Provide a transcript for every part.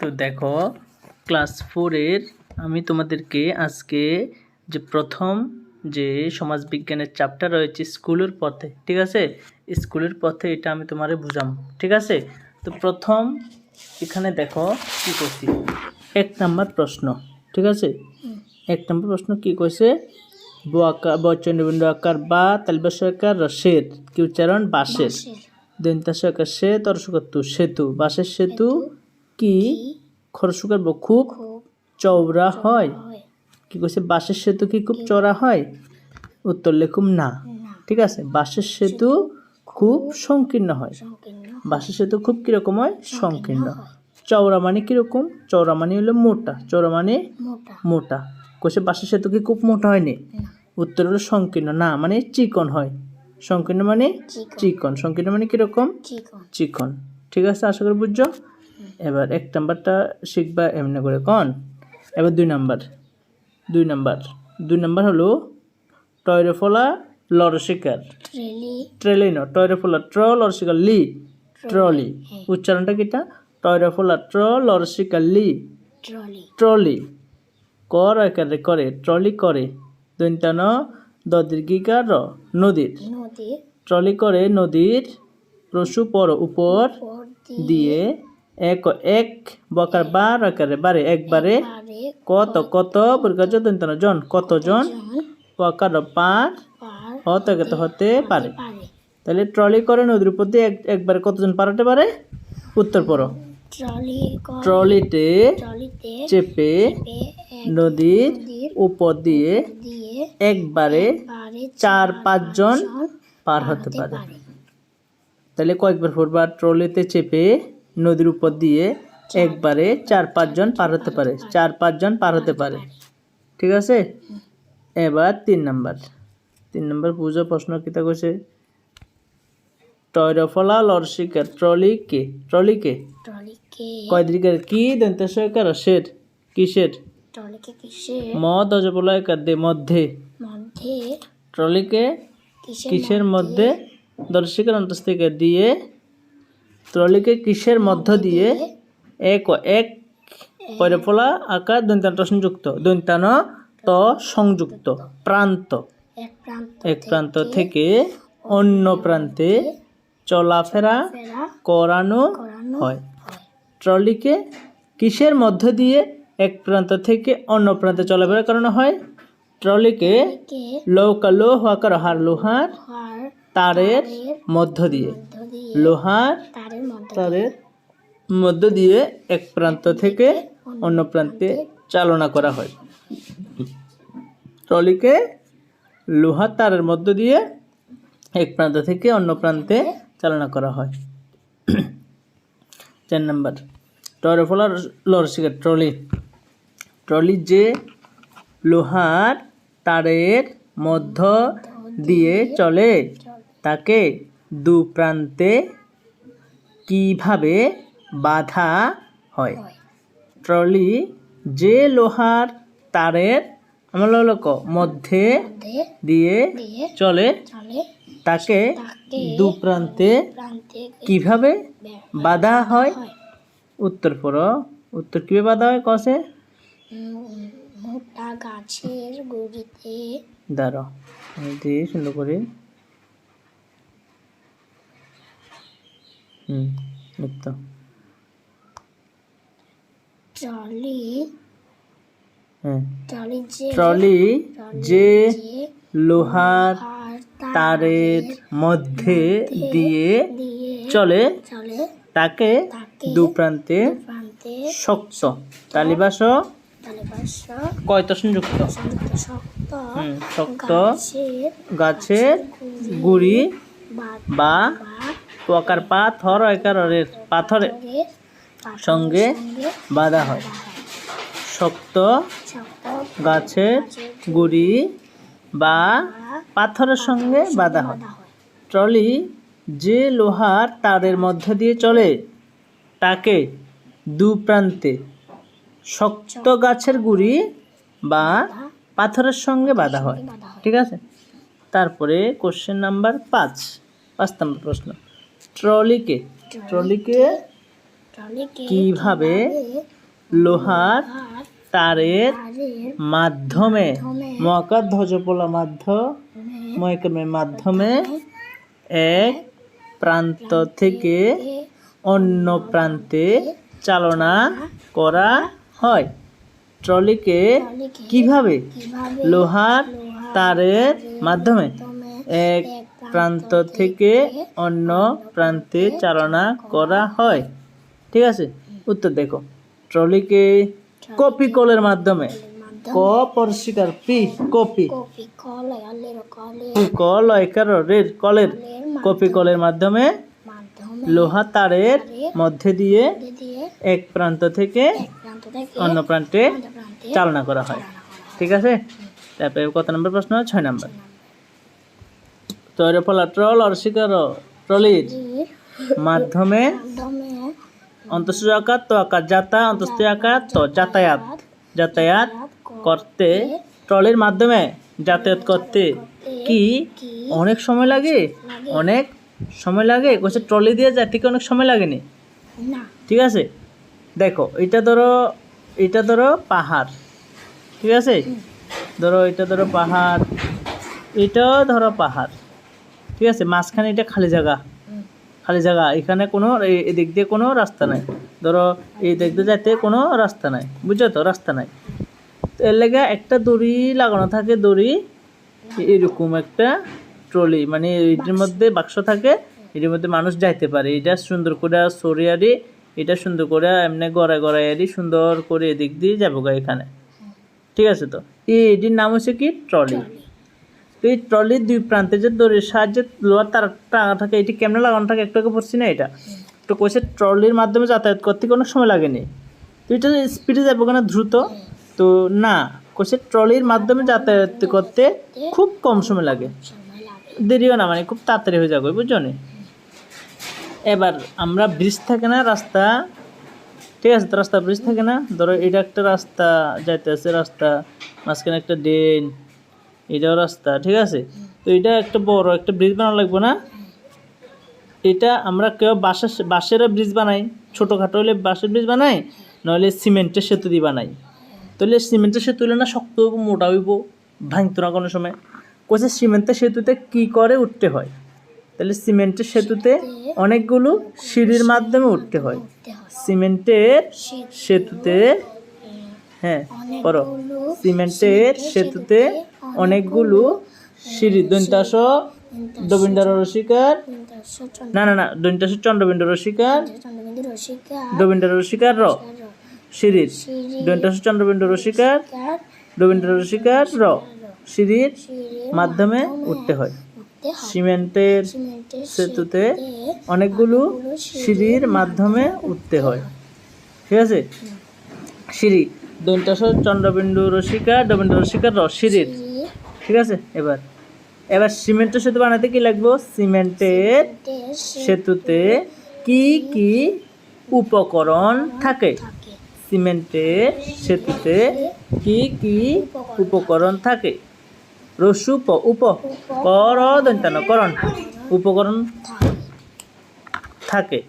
তো দেখো ক্লাস ফোরের আমি তোমাদেরকে আজকে যে প্রথম যে সমাজবিজ্ঞানের চ্যাপ্টার রয়েছে স্কুলের পথে ঠিক আছে? স্কুলের পথে এটা আমি তোমারে বুঝাম ঠিক আছে? তো প্রথম এখানে দেখো কি করছি। এক নাম্বার প্রশ্ন ঠিক আছে? এক নম্বর প্রশ্ন কি কইছে? ব আকার বচনবিন্দু আকার বা তালবাস আকার রসের কি উচ্চারণ? বাসের দন্তাস আকার সে তরসকার সেতু বাসের সেতু। কি? খরসুকার খুব খুব চওড়া হয়। কি কইছে? বাঁশের সেতু কি খুব চওড়া হয়? উত্তর লেখুম না। ঠিক আছে? বাঁশের সেতু খুব সংকীর্ণ হয়। বাঁশের সেতু খুব কীরকম হয়? সংকীর্ণ চওড়া মানে কীরকম? চওড়া মানে হলো মোটা। চওড়া মানে মোটা। কইছে বাঁশের সেতু কি খুব মোটা হয়নি? না। উত্তর হলো সংকীর্ণ। না মানে চিকন হয়। সংকীর্ণ মানে চিকন। সংকীর্ণ মানে কীরকম? চিকন। ঠিক আছে? আশা করি বুঝছ? এবার এক নাম্বারটা শিখবা এমনি করে কন? এবার দুই নাম্বার দুই নাম্বার দুই নাম্বার হলো টয়রফলা লরশিকার। ট্রেলি। ট্রেলিন টয়রফলা ট্র লরশিকার লি ট্রলি। উচ্চারণটা কিটা? টয়রফলা ট্র লরশিকার লি। ট্রলি। ট্রলি। কর একারে করে ট্রলি করে। দৈন্তান দীর্ঘিকার র নদীর। নদীর। ট্রলি করে নদীর প্রসু পর উপর দিয়ে এক এক, বকার বার আকারে বারে একবারে কত কত পরিকার দৈন্তান জন কতজন জন? বকার পার হতে হতে পারে। তাহলে ট্রলি করে নদীর উপর দিয়ে এক একবারে কতজন পার হতে পারে? উত্তর পড়ো। ট্রলি ট্রলিতে চেপে নদীর উপর দিয়ে একবারে চার পাঁচজন জন পার হতে পারে। তাহলে কয়েকবার ফুটবার ট্রলিতে চেপে নদীর উপর দিয়ে একবারে চার পাঁচজন পার হতে পারে চার পাঁচজন পার হতে পারে। ঠিক আছে? এবার তিন নাম্বার। তিন নাম্বার পুজো প্রশ্ন কিতা কইছে? টয়রফলা লর্ষিকা ট্রলি কে? ট্রলি কে? ট্রলিকে কয় দিকের? কি দন্ত সরকার শের? কিসের? মদ অজপলয় কাদ্যে মধ্যে। ট্রলিকে কিসের মধ্যে? দর্শিকার অন্তস্থিকে দিয়ে ট্রলিকে কিসের মধ্য দিয়ে এক এক পরেফলা আকার দন্তান সংযুক্ত? দন্তান ত সংযুক্ত। প্রান্ত। এক প্রান্ত থেকে অন্য প্রান্তে চলাফেরা ফেরা করানো হয়। ট্রলিকে কিসের মধ্য দিয়ে এক প্রান্ত থেকে অন্য প্রান্তে চলাফেরা করানো হয়? ট্রলিকে লৌকা লোহ আকার হার লোহার হার তারের মধ্য দিয়ে। লোহার তারের মধ্য দিয়ে। এক প্রান্ত থেকে অন্য প্রান্তে চালনা করা হয়। ট্রলিকে লোহার তারের মধ্য দিয়ে এক প্রান্ত থেকে অন্য প্রান্তে চালনা করা হয়। চার নম্বর টয়রফলা লরসিকা ট্রলি। ট্রলি যে লোহার তারের মধ্য দিয়ে চলে। তাকে দু প্রান্তে কীভাবে বাধা হয়? ট্রলি যে লোহার তারের আমার লোক মধ্যে দিয়ে দিয়ে চলে তাকে দু প্রান্তে কীভাবে বাধা হয়? উত্তর পর উত্তর কীভাবে বাধা হয় উম, মোটা গাছের গুড়িতে। দাঁড়ো আমি সুন্দর করে হুম লিখত ট্রলি হ্যাঁ। ট্রলি যে ট্রলি যে লোহার তারের মধ্যে দিয়ে চলে তাকে দু প্রান্তে শক্ত। তালিবাস? কয়ত সংযুক্ত? শক্ত গাছের গুড়ি বা পোকার পাথর একারের পাথরের সঙ্গে বাঁধা হয়। শক্ত গাছের গুড়ি বা পাথরের সঙ্গে বাঁধা হয়। ট্রলি যে লোহার তারের মধ্য দিয়ে চলে, তাকে দু প্রান্তে শক্ত গাছের গুড়ি বা পাথরের সঙ্গে বাঁধা হয়। ঠিক আছে? তারপরে কোশ্চেন নাম্বার পাঁচ পাঁচ নম্বর প্রশ্ন। ট্রলিকে ট্রলিকে কীভাবে লোহার তারের মাধ্যমে মাধ্যমে মকার ধ্বজপলা মাধ্য ময়কামের মাধ্যমে এক প্রান্ত থেকে অন্য প্রান্তে চালনা করা হয়। ট্রলিকে কীভাবে লোহার তারের মাধ্যমে মাধ্যমে এক প্রান্ত থেকে অন্য প্রান্তে চালনা করা হয়। ঠিক আছে? উত্তর দেখো। ট্রলিকে কপি কলের মাধ্যমে। ক পরিষ্কার পি কপি। কলে রের কলের। কপি কলের মাধ্যমে লোহা তারের মধ্যে দিয়ে এক প্রান্ত থেকে অন্য প্রান্তে চালনা করা হয়। চালনা করা হয়। ঠিক আছে? তারপরে কত নম্বর প্রশ্ন? ছয় নম্বর। তৈরি ফলা ট্রল অস্বীকার ট্রলির। মাধ্যমে অন্তঃস্থ আকার তো আকার যাতা অন্তঃস্থ আকার তো যাতায়াত। যাতায়াত করতে ট্রলির মাধ্যমে যাতায়াত করতে কি অনেক সময় লাগে? অনেক সময় লাগে? কোথায় ট্রলি দিয়ে যাতে কি অনেক সময় লাগেনি? না। ঠিক আছে? দেখো এটা ধরো এটা ধরো পাহাড়। ঠিক আছে? ধরো এটা ধরো পাহাড়। এটাও ধরো পাহাড়। ঠিক আছে? মাঝখানে এটা খালি জায়গা। খালি জায়গা। এখানে কোনো এদিক দিয়ে কোনো রাস্তা নাই। ধরো এই দিক দিয়ে যাইতে কোনো রাস্তা নাই। বুঝছ তো? রাস্তা নাই। তো এর লেগে একটা দড়ি লাগানো থাকে দড়ি। এরকম একটা ট্রলি। মানে এটির মধ্যে বাক্স থাকে। এটির মধ্যে মানুষ যাইতে পারে। এটা সুন্দর করে সরিয়ারি এটা সুন্দর করে এমনি গড়ায় গড়াইয়ারি সুন্দর করে এদিক দিয়ে যাব গা এখানে। ঠিক আছে তো? এই এটির নাম হচ্ছে কি? ট্রলি। তো এই ট্রলির দুই প্রান্তে যে দড়ির সাহায্যে লোহার তার টাঙা থাকে, এটি কেমনে লাগানো থাকে একটু আগে পড়ছি না এটা? তো কইছে ট্রলির মাধ্যমে যাতায়াত করতে কোনো সময় লাগেনি। তো এটা স্পিডে যাব কেন? দ্রুত? তো না, কইছে ট্রলির মাধ্যমে যাতায়াত করতে খুব কম সময় লাগে। দেরিও না মানে খুব তাড়াতাড়ি হয়ে যাবে, বুঝছ নি? এবার আমরা ব্রিজ থাকে না, রাস্তা। ঠিক আছে রাস্তা ব্রিজ থাকে না? ধরো এটা একটা রাস্তা যাইতে আছে রাস্তা মাঝখানে একটা ড্রেন এটাও রাস্তা ঠিক আছে? তো এটা একটা বড় একটা ব্রিজ বানানো লাগবে না? এটা আমরা কেউ বাঁশের বাঁশেরও ব্রিজ বানাই। ছোটোখাটো হলে বাঁশের ব্রিজ বানাই নইলে সিমেন্টের সেতু দিয়ে বানাই। তাহলে সিমেন্টের সেতু হলে না শক্ত হইব মোটা হইব ভাঙতো না কোনো সময়। কোথায় সিমেন্টের সেতুতে কি করে উঠতে হয়? তাহলে সিমেন্টের সেতুতে অনেকগুলো সিঁড়ির মাধ্যমে উঠতে হয়। সিমেন্টের সেতুতে হ্যাঁ করো সিমেন্টের সেতুতে অনেকগুলো সিঁড়ি, দৈন্তাস, দবিন্দার রসিকার। না না না, দৈন্তাস চন্দ্রবিন্দু রসিকার, দবিন্দার রসিকার র। সিঁড়ির, দৈন্তাস চন্দ্রবিন্দু রসিকার রবীন্দ্র রসিকার র। সিঁড়ির মাধ্যমে উঠতে হয়। সিমেন্টের সিমেন্টের সেতুতে অনেকগুলো সিঁড়ির মাধ্যমে উঠতে হয়। ঠিক আছে? সিঁড়ি, দৈন্তাস চন্দ্রবিন্দু রসিকা রবীন্দ্র রসিকার র, সিঁড়ির। ঠিক আছে? এবার এবার সিমেন্টের সেতু বানাতে কি লাগবো? সিমেন্টের সেতুতে কি কি উপকরণ থাকে? সিমেন্টের সেতুতে কি কি উপকরণ থাকে? রসু প উপ করণ। উপকরণ থাকে।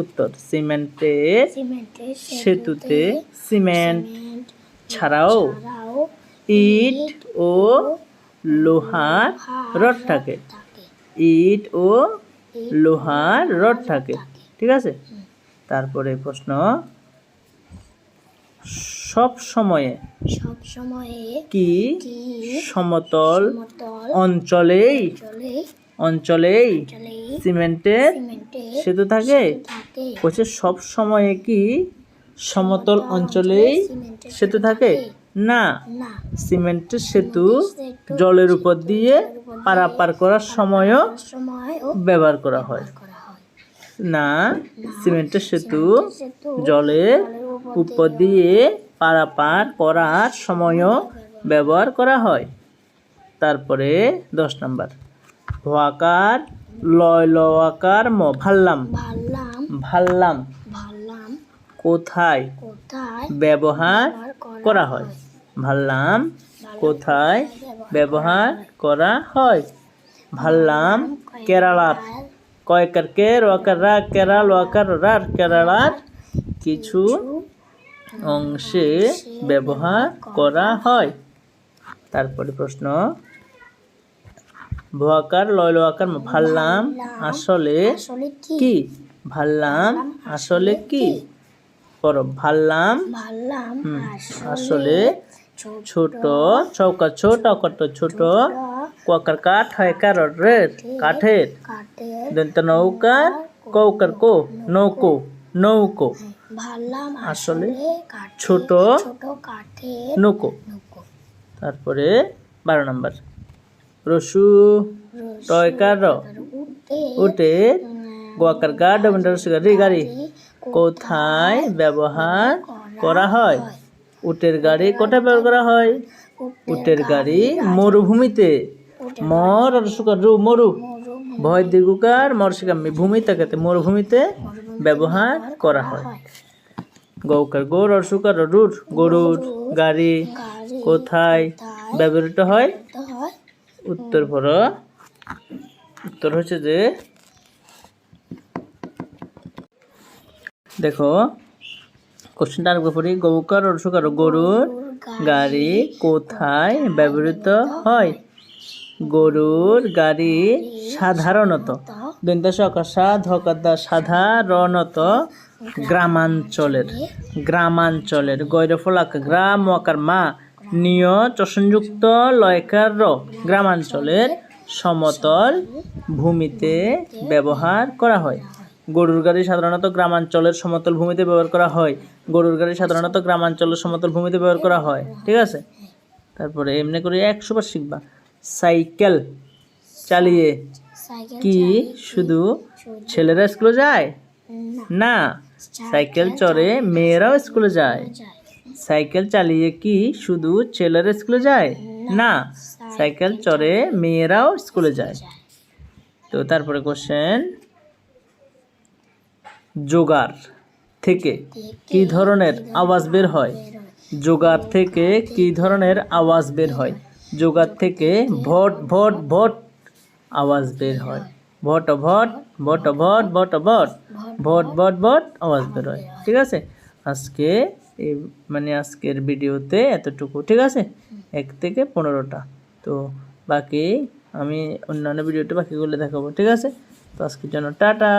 উত্তর সিমেন্টের সেতুতে সিমেন্ট ছাড়াও ইট ও লোহার রড থাকে। ইট ও লোহার রড থাকে। ঠিক আছে? তারপরে প্রশ্ন সব সময়ে সব সময়ে কি সমতল অঞ্চলেই অঞ্চলেই সিমেন্টের সেতু থাকে? থাকে। বলছে সব সময়ে কি সমতল অঞ্চলেই সেতু থাকে। না। সিমেন্টের সেতু জলের উপর দিয়ে পারাপার করার সময়ও সময় ব্যবহার করা হয়। না সিমেন্টের সেতু জলের উপর দিয়ে পারাপার করার সময়ও ব্যবহার করা হয়। তারপরে দশ নম্বর হওয়াকার লয় লওয়াকার ম ভাল্লাম। ভাল্লাম। কোথায় ব্যবহার করা হয়? ভাল্লাম কোথায় ব্যবহার করা হয়? ভাল্লাম কেরালার। কয়কার কে রোয়াকার রা, কেরাল ওয়াকার রার কেরালার কিছু অংশে ব্যবহার করা হয়। তারপরে প্রশ্ন, ভয়াকার, লয়ল আকার ভাল্লাম আসলে কি? ভাল্লাম আসলে কি? পড়ো ভাল্লাম আসলে ছোট ছোট চৌকা ছোট কত ছোট কুয়াকার কাঠ হয় কারের কাঠের কাঠের। দন্ত নৌকার কৌকার কো নৌকো। নৌকো আসলে আসলে ছোট নৌকো। তারপরে বারো নম্বর। রসু টয়কার উঠে গোয়াকার গা ডবন্ডার গাড়ি গাড়ি। কোথায় ব্যবহার করা হয়? উটের গাড়ি কোথায় ব্যবহার করা হয়? উটের গাড়ি, মরুভূমিতে। মর আর সুকার রু মরু। ভয় দীর্ঘকার মরসিকামি ভূমি, তাকাতে মরুভূমিতে ব্যবহার করা হয়। গৌকার গৌর আর সুকার রুট গরুর গাড়ি কোথায় ব্যবহৃত হয়? উত্তর পর, উত্তর হচ্ছে যে, দেখো কোশ্চেনটা আরেকবার পড়ি গৌকার অর্ষকার গরুর গাড়ি কোথায় ব্যবহৃত হয়? গরুর গাড়ি সাধারণত সাধারণত গ্রামাঞ্চলের গ্রামাঞ্চলের গৈরফলাক, গ্রাম ওয়াকার মা, নিয় চষণযুক্ত লয়কার গ্রামাঞ্চলের সমতল ভূমিতে ব্যবহার করা হয়। গরুর গাড়ি সাধারণত গ্রামাঞ্চলের সমতল ভূমিতে ব্যবহার করা হয়। গরুর গাড়ি সাধারণত গ্রামাঞ্চলের সমতল ভূমিতে ব্যবহার করা হয় ঠিক আছে? তারপরে এমনি করে একশো বার শিখবা। সাইকেল চালিয়ে কি শুধু ছেলেরা স্কুলে যায়? না। সাইকেল চড়ে মেয়েরাও স্কুলে যায়। সাইকেল চালিয়ে কি শুধু ছেলেরা স্কুলে যায়? না সাইকেল চড়ে মেয়েরাও স্কুলে যায়। তো তারপরে কোশ্চেন জোগাড় থেকে কি ধরনের আওয়াজ বের হয়? জোগাড় থেকে কি ধরনের আওয়াজ বের হয়? জোগাড় থেকে ভট ভট ভট আওয়াজ বের হয়। ভট ভট ভট ভট ভট ভট ভট ভট ভট আওয়াজ বের হয়। ঠিক আছে? আজকে এই মানে আজকের ভিডিওতে এতটুকু। ঠিক আছে? এক থেকে পনেরোটা। তো বাকি আমি অন্যান্য ভিডিওতে বাকিগুলো দেখাবো। ঠিক আছে? তো আজকের জন্য টাটা।